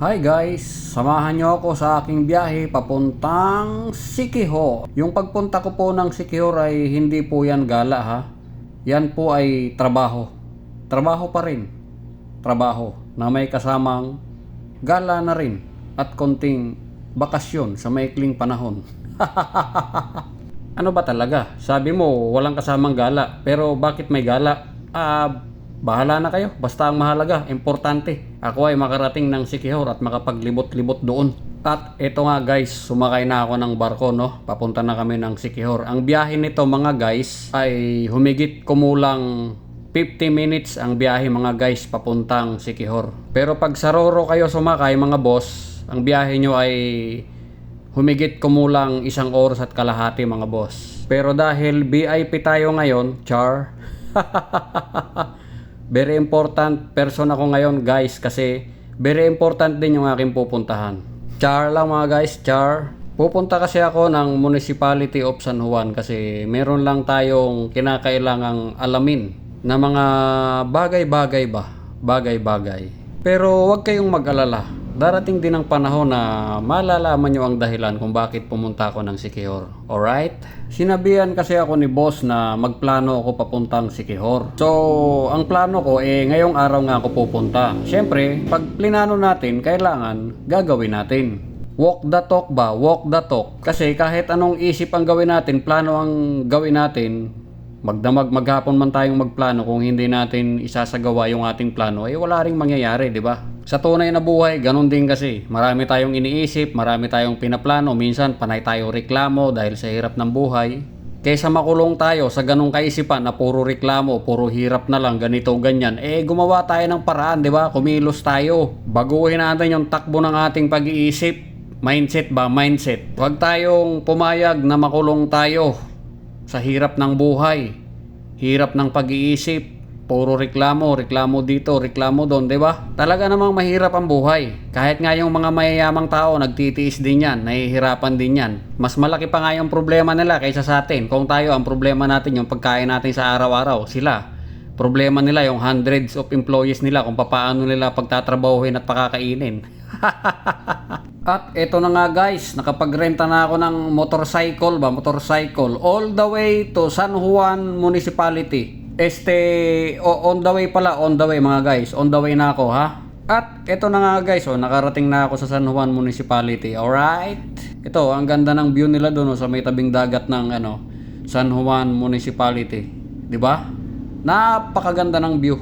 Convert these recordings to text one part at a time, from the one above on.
Hi guys, samahan nyo ako sa aking biyahe papuntang Sikiho. Yung pagpunta ko po ng Sikiho ay hindi po yan gala ha. Yan po ay trabaho. Trabaho pa rin. Trabaho na may kasamang gala na rin at konting bakasyon sa maikling panahon. ano ba talaga? Sabi mo walang kasamang gala pero bakit may gala? Ah, Bahala na kayo, basta ang mahalaga, importante. Ako ay makarating ng Sikihor at makapaglibot-libot doon. At ito nga guys, sumakay na ako ng barko no, papunta na kami ng Sikihor. Ang biyahe nito mga guys ay humigit kumulang 50 minutes ang biyahe mga guys papuntang Sikihor. Pero pag sa Roro kayo sumakay mga boss, ang biyahe nyo ay humigit kumulang isang oras at kalahati mga boss. Pero dahil VIP tayo ngayon, char, very important person ako ngayon guys kasi very important din yung aking pupuntahan. Char lang mga guys, char. Pupunta kasi ako ng Municipality of San Juan kasi meron lang tayong kinakailangang alamin na mga bagay-bagay ba? Bagay-bagay. Pero huwag kayong mag-alala. Darating din ang panahon na malalaman nyo ang dahilan kung bakit pumunta ako ng Sikihor. Alright? Sinabihan kasi ako ni boss na magplano ako papuntang Sikihor. So, ang plano ko eh ngayong araw nga ako pupunta. Siyempre, pag plinano natin, kailangan gagawin natin. Walk the talk ba? Walk the talk. Kasi kahit anong isip ang gawin natin, plano ang gawin natin, magdamag maghapon man tayong magplano kung hindi natin isasagawa yung ating plano, eh wala ring mangyayari, di ba? Sa tunay na buhay, ganun din kasi. Marami tayong iniisip, marami tayong pinaplano, minsan panay tayong reklamo dahil sa hirap ng buhay. Kaysa makulong tayo sa ganong kaisipan na puro reklamo, puro hirap na lang, ganito, ganyan, eh gumawa tayo ng paraan, di ba? Kumilos tayo. Baguhin natin yung takbo ng ating pag-iisip. Mindset ba? Mindset. Huwag tayong pumayag na makulong tayo sa hirap ng buhay. Hirap ng pag-iisip. Puro reklamo, reklamo dito, reklamo doon, 'di ba? Talaga namang mahirap ang buhay. Kahit nga yung mga mayayamang tao nagtitiis din 'yan, nahihirapan din 'yan. Mas malaki pa nga yung problema nila kaysa sa atin. Kung tayo ang problema natin yung pagkain natin sa araw-araw, sila problema nila yung hundreds of employees nila kung paano nila pagtatrabahuhin at pakakainin. At eto na nga guys, nakapagrenta na ako ng motorcycle ba, motorcycle all the way to San Juan Municipality. Este, o, on the way pala, on the way mga guys, on the way na ako ha. At eto na nga guys, oh, nakarating na ako sa San Juan Municipality. Alright? Ito, ang ganda ng view nila doon oh, sa may tabing dagat ng ano, San Juan Municipality. 'Di ba? Napakaganda ng view.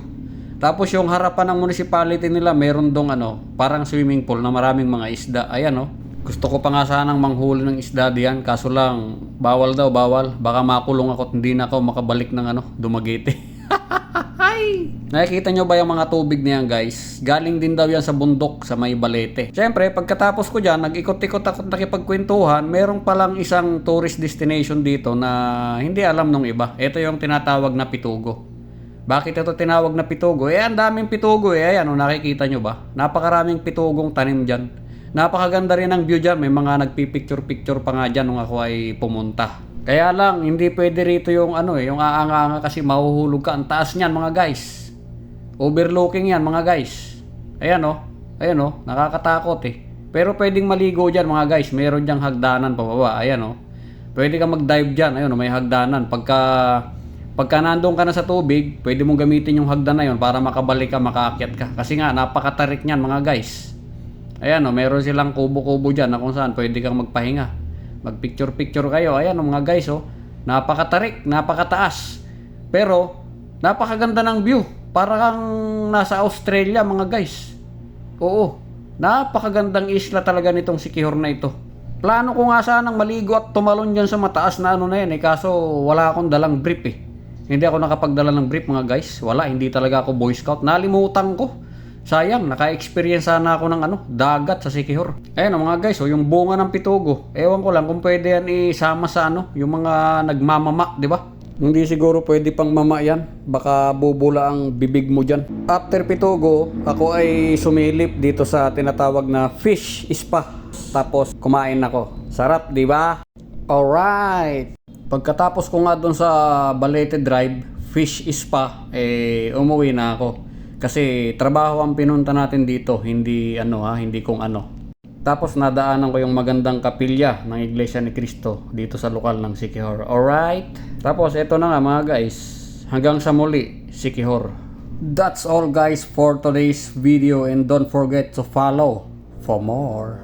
Tapos yung harapan ng municipality nila, meron dong ano, parang swimming pool na maraming mga isda. Ayan oh. Gusto ko pa nga sanang manghuli ng isda diyan, kaso lang bawal daw, bawal. Baka makulong ako at hindi na ako makabalik ng ano, Dumaguete. Nakikita nyo ba yung mga tubig na yan guys? Galing din daw yan sa bundok sa may balete. Siyempre, pagkatapos ko dyan, nag-ikot-ikot ako nakipagkwentuhan, meron palang isang tourist destination dito na hindi alam nung iba. Ito yung tinatawag na Pitugo. Bakit ito tinawag na pitugo? Eh, ang daming pitugo eh. Ayan, oh, nakikita nyo ba? Napakaraming pitugong tanim dyan. Napakaganda rin ang view dyan. May mga nagpipicture-picture pa nga dyan nung ako ay pumunta. Kaya lang, hindi pwede rito yung ano eh, yung aanga-anga kasi mahuhulog ka. Ang taas niyan mga guys. Overlooking yan mga guys. Ayan oh. Ayan oh, nakakatakot eh. Pero pwedeng maligo dyan mga guys. Meron diyang hagdanan pababa. Ayan oh. Pwede ka mag-dive dyan. Ayun oh, may hagdanan. Pagka Pagka nandun ka na sa tubig, pwede mong gamitin yung hagdan na yon para makabalik ka, makaakyat ka. Kasi nga, napakatarik niyan mga guys. Ayan o, meron silang kubo-kubo dyan na kung saan pwede kang magpahinga. Mag-picture-picture kayo. Ayan o mga guys o, napakatarik, napakataas. Pero, napakaganda ng view. Para kang nasa Australia mga guys. Oo, napakagandang isla talaga nitong Sikihor na ito. Plano ko nga sanang maligo at tumalon dyan sa mataas na ano na yan eh. Kaso wala akong dalang brief eh. Hindi ako nakapagdala ng brief mga guys. Wala, hindi talaga ako boy scout. Nalimutan ko. Sayang, naka-experience sana ako ng ano, dagat sa Sikihor. Ayun oh, mga guys, oh, yung bunga ng pitugo. Ewan ko lang kung pwede yan isama sa ano, yung mga nagmamama, di ba? Hindi siguro pwede pang mama yan. Baka bubula ang bibig mo dyan. After pitugo, ako ay sumilip dito sa tinatawag na fish spa. Tapos kumain ako. Sarap, di ba? Alright! Pagkatapos ko nga doon sa Balete Drive, Fish Spa, eh umuwi na ako. Kasi trabaho ang pinunta natin dito, hindi ano ha, hindi kung ano. Tapos nadaanan ko yung magandang kapilya ng Iglesia ni Cristo dito sa lokal ng Sikihor. Alright? Tapos ito na nga mga guys, hanggang sa muli, Sikihor. That's all guys for today's video and don't forget to follow for more.